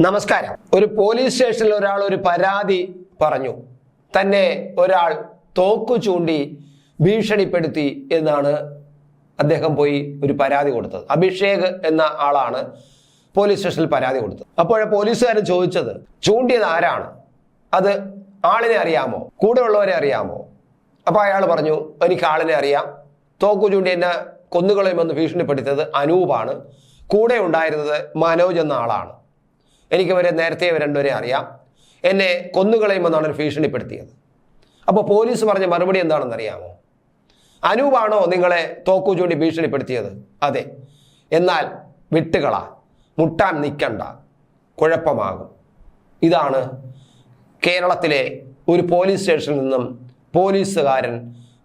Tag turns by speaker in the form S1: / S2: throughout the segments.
S1: നമസ്കാരം. ഒരു പോലീസ് സ്റ്റേഷനിൽ ഒരാൾ ഒരു പരാതി പറഞ്ഞു. തന്നെ ഒരാൾ തോക്കു ചൂണ്ടി ഭീഷണിപ്പെടുത്തി എന്നാണ് അദ്ദേഹം പോയി ഒരു പരാതി കൊടുത്തത്. അഭിഷേക് എന്ന ആളാണ് പോലീസ് സ്റ്റേഷനിൽ പരാതി കൊടുത്തത്. അപ്പോൾ പോലീസുകാരൻ ചോദിച്ചത് ചൂണ്ടിയത് ആരാണ്? അത് ആളിനെ അറിയാമോ? കൂടെ ഉള്ളവരെ അറിയാമോ? അപ്പൊ അയാൾ പറഞ്ഞു എനിക്ക് ആളിനെ അറിയാം. തോക്കു ചൂണ്ടി എന്നെ കൊന്നുകളയുമെന്ന് ഭീഷണിപ്പെടുത്തിയത് അനൂപാണ്. കൂടെ ഉണ്ടായിരുന്നത് മനോജ് എന്ന ആളാണ്. എനിക്ക് വരെ നേരത്തെ ഇവർ രണ്ടുപേരെ അറിയാം. എന്നെ കൊന്നുകളയുമെന്നാണ് ഒരു ഭീഷണിപ്പെടുത്തിയത് അപ്പോൾ പോലീസ് പറഞ്ഞ മറുപടി എന്താണെന്ന് അറിയാമോ അനൂപാണോ നിങ്ങളെ തോക്കു ചൂണ്ടി ഭീഷണിപ്പെടുത്തിയത്? അതെ. എന്നാൽ വിട്ടുകള മുട്ടാൻ നിൽക്കണ്ട കുഴപ്പമാകും. ഇതാണ് കേരളത്തിലെ ഒരു പോലീസ് സ്റ്റേഷനിൽ നിന്നും പോലീസുകാരൻ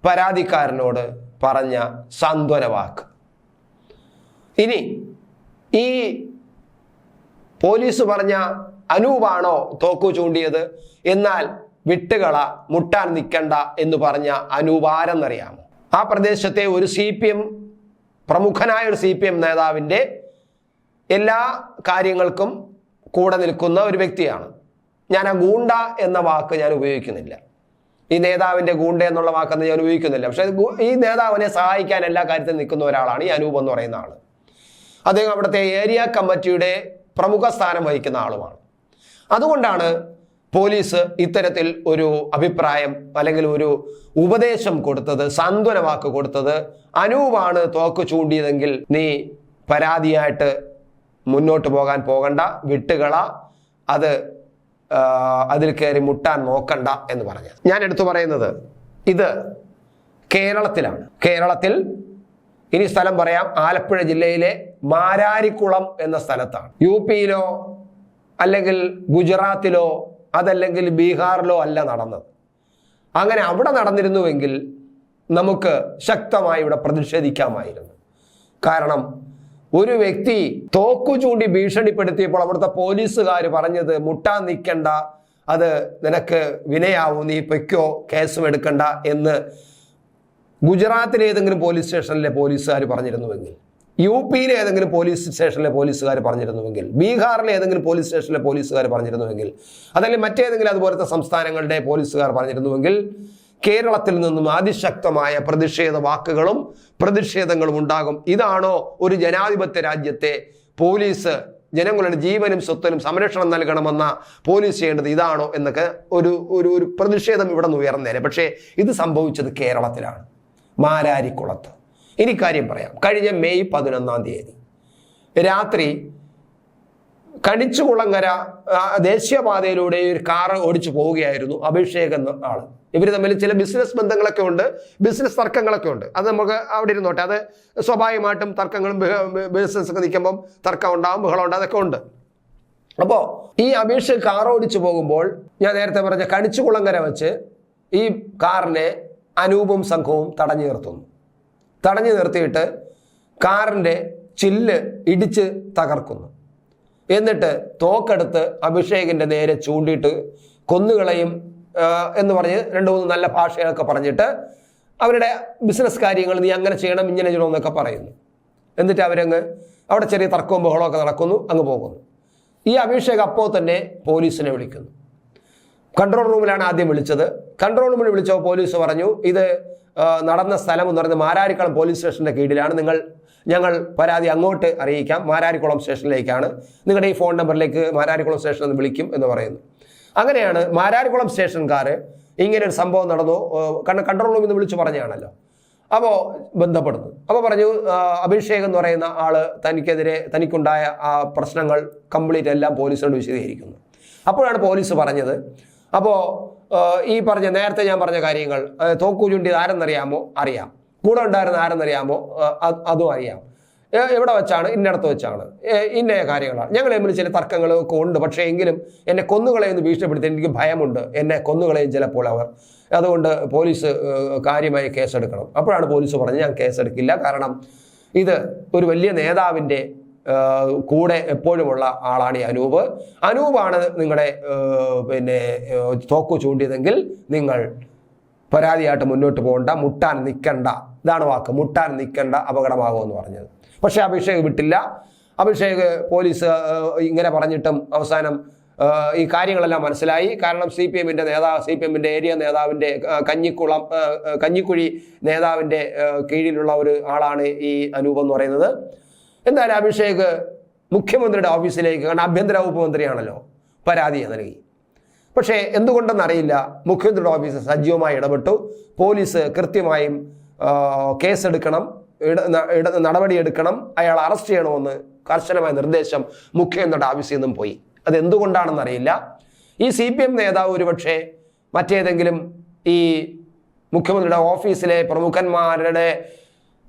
S1: പരാതിക്കാരനോട് പറഞ്ഞ സാന്ത്വന വാക്ക് ഇനി ഈ പോലീസ് പറഞ്ഞ അനൂപാണോ തോക്കു ചൂണ്ടിയത്? എന്നാൽ വിട്ടുകള മുട്ടാൻ നിൽക്കണ്ട എന്ന് പറഞ്ഞ അനൂപാരെന്നറിയാമോ ആ പ്രദേശത്തെ ഒരു സി പി എം പ്രമുഖനായ ഒരു സി പി എം നേതാവിന്റെ എല്ലാ കാര്യങ്ങൾക്കും കൂടെ നിൽക്കുന്ന ഒരു വ്യക്തിയാണ്. ഞാൻ ആ ഗൂണ്ട എന്ന വാക്ക് ഞാൻ ഉപയോഗിക്കുന്നില്ല. ഈ നേതാവിന്റെ ഗൂണ്ട എന്നുള്ള വാക്കൊന്നും ഞാൻ ഉപയോഗിക്കുന്നില്ല. പക്ഷേ ഈ നേതാവിനെ സഹായിക്കാൻ എല്ലാ കാര്യത്തിലും നിൽക്കുന്ന ഒരാളാണ് ഈ അനൂപ് എന്ന് പറയുന്ന ആൾ അദ്ദേഹം അവിടുത്തെ ഏരിയ കമ്മിറ്റിയുടെ പ്രമുഖ സ്ഥാനം വഹിക്കുന്ന ആളുമാണ്. അതുകൊണ്ടാണ് പോലീസ് ഇത്തരത്തിൽ ഒരു അഭിപ്രായം അല്ലെങ്കിൽ ഒരു ഉപദേശം കൊടുത്തത് സാന്ത്വന വാക്ക് കൊടുത്തത്. അനൂപാണ് തോക്ക് ചൂണ്ടിയതെങ്കിൽ നീ പരാതിയായിട്ട് മുന്നോട്ട് പോകാൻ പോകണ്ട വിട്ടുകള അത് അതിൽ കയറി മുട്ടാൻ നോക്കണ്ട എന്ന് പറഞ്ഞു ഞാൻ എടുത്തു പറയുന്നത് ഇത് കേരളത്തിലാണ്. കേരളത്തിൽ ഇനി സ്ഥലം പറയാം. ആലപ്പുഴ ജില്ലയിലെ മാരാരിക്കുളം എന്ന സ്ഥലത്താണ്. യു പിയിലോ അല്ലെങ്കിൽ ഗുജറാത്തിലോ അതല്ലെങ്കിൽ ബീഹാറിലോ അല്ല നടന്നത്. അങ്ങനെ അവിടെ നടന്നിരുന്നുവെങ്കിൽ നമുക്ക് ശക്തമായി ഇവിടെ പ്രതിഷേധിക്കാമായിരുന്നു. കാരണം ഒരു വ്യക്തി തോക്കു ചൂണ്ടി ഭീഷണിപ്പെടുത്തിയപ്പോൾ അവിടുത്തെ പോലീസുകാർ പറഞ്ഞത് മുട്ടാൻ നിൽക്കണ്ട അത് നിനക്ക് വിനയാവും നീ പൊയ്ക്കോ കേസും എടുക്കണ്ട എന്ന് ഗുജറാത്തിലെ ഏതെങ്കിലും പോലീസ് സ്റ്റേഷനിലെ പോലീസുകാർ പറഞ്ഞിരുന്നുവെങ്കിൽ. യു പിയിലെ ഏതെങ്കിലും പോലീസ് സ്റ്റേഷനിലെ പോലീസുകാർ പറഞ്ഞിരുന്നുവെങ്കിൽ ബീഹാറിലെ ഏതെങ്കിലും പോലീസ് സ്റ്റേഷനിലെ പോലീസുകാർ പറഞ്ഞിരുന്നുവെങ്കിൽ അതല്ലെങ്കിൽ മറ്റേതെങ്കിലും അതുപോലത്തെ സംസ്ഥാനങ്ങളുടെ പോലീസുകാർ പറഞ്ഞിരുന്നുവെങ്കിൽ കേരളത്തിൽ നിന്നും അതിശക്തമായ പ്രതിഷേധ വാക്കുകളും പ്രതിഷേധങ്ങളും ഉണ്ടാകും. ഇതാണോ ഒരു ജനാധിപത്യ രാജ്യത്തെ പോലീസ് ജനങ്ങളുടെ ജീവനും സ്വത്തിനും സംരക്ഷണം നൽകണമെന്ന പോലീസ് ചെയ്യേണ്ടത് ഇതാണോ എന്നൊക്കെ ഒരു ഒരു പ്രതിഷേധം ഇവിടെ നിന്ന് ഉയർന്നേനെ. പക്ഷേ ഇത് സംഭവിച്ചത് കേരളത്തിലാണ്. മാരാരിക്കുളത്ത്. ഇനി കാര്യം പറയാം. കഴിഞ്ഞ മെയ് പതിനൊന്നാം തീയതി രാത്രി കണിച്ചുകുളങ്ങര ദേശീയപാതയിലൂടെ ഒരു കാറ് ഓടിച്ചു പോവുകയായിരുന്നു അഭിഷേക് എന്ന ആൾ ഇവർ തമ്മിൽ ചില ബിസിനസ് ബന്ധങ്ങളൊക്കെ ഉണ്ട് ബിസിനസ് തർക്കങ്ങളൊക്കെ ഉണ്ട്. അത് നമുക്ക് അവിടെ ഇരുന്നോട്ടെ. അത് സ്വാഭാവികമായിട്ടും തർക്കങ്ങളും ബിസിനസ് ഒക്കെ നിൽക്കുമ്പം തർക്കം ഉണ്ടാവും ബഹളം ഉണ്ടാവും അതൊക്കെ ഉണ്ട്. അപ്പോൾ ഈ അഭിഷേക് കാർ ഓടിച്ചു പോകുമ്പോൾ ഞാൻ നേരത്തെ പറഞ്ഞ കണിച്ചുകുളങ്ങര വെച്ച് ഈ കാറിനെ അനൂപും സംഘവും തടഞ്ഞു നിർത്തുന്നു. തടഞ്ഞു നിർത്തിയിട്ട് കാറിന്റെ ചില്ല് ഇടിച്ച് തകർക്കുന്നു. എന്നിട്ട് തോക്കെടുത്ത് അഭിഷേകിന്റെ നേരെ ചൂണ്ടിയിട്ട് കൊന്നുകളയും എന്ന് പറഞ്ഞ് രണ്ട് മൂന്ന് നല്ല ഭാഷകളൊക്കെ പറഞ്ഞിട്ട് അവരുടെ ബിസിനസ് കാര്യങ്ങൾ നീ അങ്ങനെ ചെയ്യണം ഇങ്ങനെ ചെയ്യണം എന്നൊക്കെ പറയുന്നു. എന്നിട്ട് അവരങ്ങ് അവിടെ ചെറിയ തർക്കവും ബഹളമൊക്കെ നടക്കുന്നു അങ്ങ് പോകുന്നു. ഈ അഭിഷേക് അപ്പോൾ തന്നെ പോലീസിനെ വിളിക്കുന്നു. കൺട്രോൾ റൂമിലാണ് ആദ്യം വിളിച്ചത്. കൺട്രോൾ റൂമിൽ വിളിച്ചപ്പോൾ പോലീസ് പറഞ്ഞു ഇത് നടന്ന സ്ഥലം എന്ന് പറയുന്നത് മാരാരിക്കുളം പോലീസ് സ്റ്റേഷന്റെ കീഴിലാണ്. നിങ്ങൾ ഞങ്ങൾ പരാതി അങ്ങോട്ട് അറിയിക്കാം. മാരാരിക്കുളം സ്റ്റേഷനിലേക്കാണ്. നിങ്ങളുടെ ഈ ഫോൺ നമ്പറിലേക്ക് മാരാരിക്കുളം നിന്ന് വിളിക്കും എന്ന് പറയുന്നു. അങ്ങനെയാണ് മാരാരിക്കുളം സ്റ്റേഷൻകാർ ഇങ്ങനെ ഒരു സംഭവം നടന്നു. കണ്ണ കൺട്രോൾ റൂമിൽ നിന്ന് വിളിച്ചു പറഞ്ഞാണല്ലോ അപ്പോൾ ബന്ധപ്പെടുന്നു. അപ്പോൾ പറഞ്ഞു അഭിഷേക് എന്ന് പറയുന്ന ആൾ തനിക്കെതിരെ തനിക്കുണ്ടായ ആ പ്രശ്നങ്ങൾ കംപ്ലീറ്റ് എല്ലാം പോലീസിനോട് വിശദീകരിക്കുന്നു. അപ്പോഴാണ് പോലീസ് പറഞ്ഞത് അപ്പോൾ ഈ പറഞ്ഞ നേരത്തെ ഞാൻ പറഞ്ഞ കാര്യങ്ങൾ തോക്കു ചൂണ്ടിയത് ആരെന്നറിയാമോ? അറിയാം. കൂടെ ഉണ്ടായിരുന്ന ആരെന്നറിയാമോ? അതും അറിയാം. എവിടെ വെച്ചാണ്? ഇന്നടത്ത് വെച്ചാണ്. ഇന്ന കാര്യങ്ങളാണ്. ഞങ്ങൾ തമ്മിൽ ചില തർക്കങ്ങളൊക്കെ ഉണ്ട്. പക്ഷേ എങ്കിലും എന്നെ കൊന്നുകളയെന്ന് ഭീഷണിപ്പെടുത്തി എനിക്ക് ഭയമുണ്ട്. എന്നെ കൊന്നുകളയും ചിലപ്പോൾ അവർ. അതുകൊണ്ട് പോലീസ് കാര്യമായി കേസെടുക്കണം. അപ്പോഴാണ് പോലീസ് പറഞ്ഞത് ഞാൻ കേസെടുക്കില്ല. കാരണം ഇത് ഒരു വലിയ നേതാവിന്റെ കൂടെ എപ്പോഴുമുള്ള ആളാണ് ഈ അനൂപ്. അനൂപാണ് നിങ്ങളുടെ പിന്നെ തോക്ക് ചൂണ്ടിയതെങ്കിൽ നിങ്ങൾ പരാതിയായിട്ട് മുന്നോട്ട് പോകണ്ട മുട്ടാൻ നിൽക്കണ്ട. ഇതാണ് വാക്ക് മുട്ടാൻ നിൽക്കണ്ട അപകടമാകുമെന്ന് പറഞ്ഞത്. പക്ഷേ അഭിഷേക് വിട്ടില്ല. അഭിഷേക് പോലീസ് ഇങ്ങനെ പറഞ്ഞിട്ടും അവസാനം ഈ കാര്യങ്ങളെല്ലാം മനസ്സിലായി. കാരണം സി പി എമ്മിന്റെ നേതാവ് സി പി എമ്മിന്റെ ഏരിയ നേതാവിന്റെ കഞ്ഞിക്കുളം കഞ്ഞിക്കുഴി നേതാവിന്റെ കീഴിലുള്ള ഒരു ആളാണ് ഈ അനൂപ് എന്ന് പറയുന്നത്. എന്തായാലും അഭിഷേക് മുഖ്യമന്ത്രിയുടെ ഓഫീസിലേക്ക്? കാരണം ആഭ്യന്തര വകുപ്പ് മന്ത്രിയാണല്ലോ. പരാതി നൽകി. പക്ഷേ എന്തുകൊണ്ടെന്നറിയില്ല മുഖ്യമന്ത്രിയുടെ ഓഫീസ് സജീവമായി ഇടപെട്ടു. പോലീസ് കൃത്യമായും കേസെടുക്കണം. നടപടിയെടുക്കണം. അയാൾ അറസ്റ്റ് ചെയ്യണമെന്ന് കർശനമായ നിർദ്ദേശം മുഖ്യമന്ത്രിയുടെ ഓഫീസിൽ നിന്നും പോയി. അത് എന്തുകൊണ്ടാണെന്നറിയില്ല ഈ സി പി എം നേതാവ് ഒരുപക്ഷെ മറ്റേതെങ്കിലും ഈ മുഖ്യമന്ത്രിയുടെ ഓഫീസിലെ പ്രമുഖന്മാരുടെ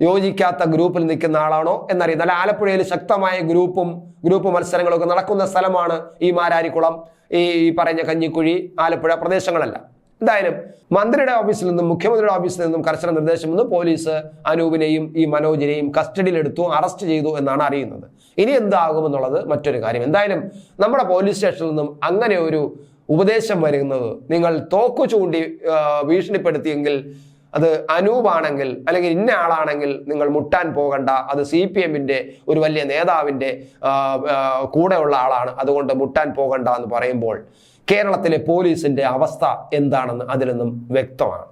S1: യോജിക്കാത്ത ഗ്രൂപ്പിൽ നിൽക്കുന്ന ആളാണോ എന്നറിയാം നല്ല ആലപ്പുഴയിൽ ശക്തമായ ഗ്രൂപ്പും ഗ്രൂപ്പ് മത്സരങ്ങളൊക്കെ നടക്കുന്ന സ്ഥലമാണ് ഈ മാരാരിക്കുളം ഈ പറഞ്ഞ കഞ്ഞിക്കുഴി ആലപ്പുഴ പ്രദേശങ്ങളല്ല. എന്തായാലും മന്ത്രിയുടെ ഓഫീസിൽ നിന്നും മുഖ്യമന്ത്രിയുടെ ഓഫീസിൽ നിന്നും കർശന നിർദ്ദേശം വന്നു. പോലീസ് അനൂപിനെയും ഈ മനോജിനെയും കസ്റ്റഡിയിലെടുത്തു അറസ്റ്റ് ചെയ്തു എന്നാണ് അറിയുന്നത്. ഇനി എന്താകുമെന്നുള്ളത് മറ്റൊരു കാര്യം. എന്തായാലും നമ്മുടെ പോലീസ് സ്റ്റേഷനിൽ നിന്നും അങ്ങനെ ഒരു ഉപദേശം വരുന്നത് നിങ്ങൾ തോക്കു ചൂണ്ടി ഭീഷണിപ്പെടുത്തിയെങ്കിൽ അത് അനൂപാണെങ്കിൽ അല്ലെങ്കിൽ ഇന്ന ആളാണെങ്കിൽ നിങ്ങൾ മുട്ടാൻ പോകണ്ട. അത് സി പി എമ്മിന്റെ ഒരു വലിയ നേതാവിന്റെ കൂടെയുള്ള ആളാണ്. അതുകൊണ്ട് മുട്ടാൻ പോകണ്ട എന്ന് പറയുമ്പോൾ കേരളത്തിലെ പോലീസിന്റെ അവസ്ഥ എന്താണെന്ന് അതിൽ നിന്നും വ്യക്തമാണ്.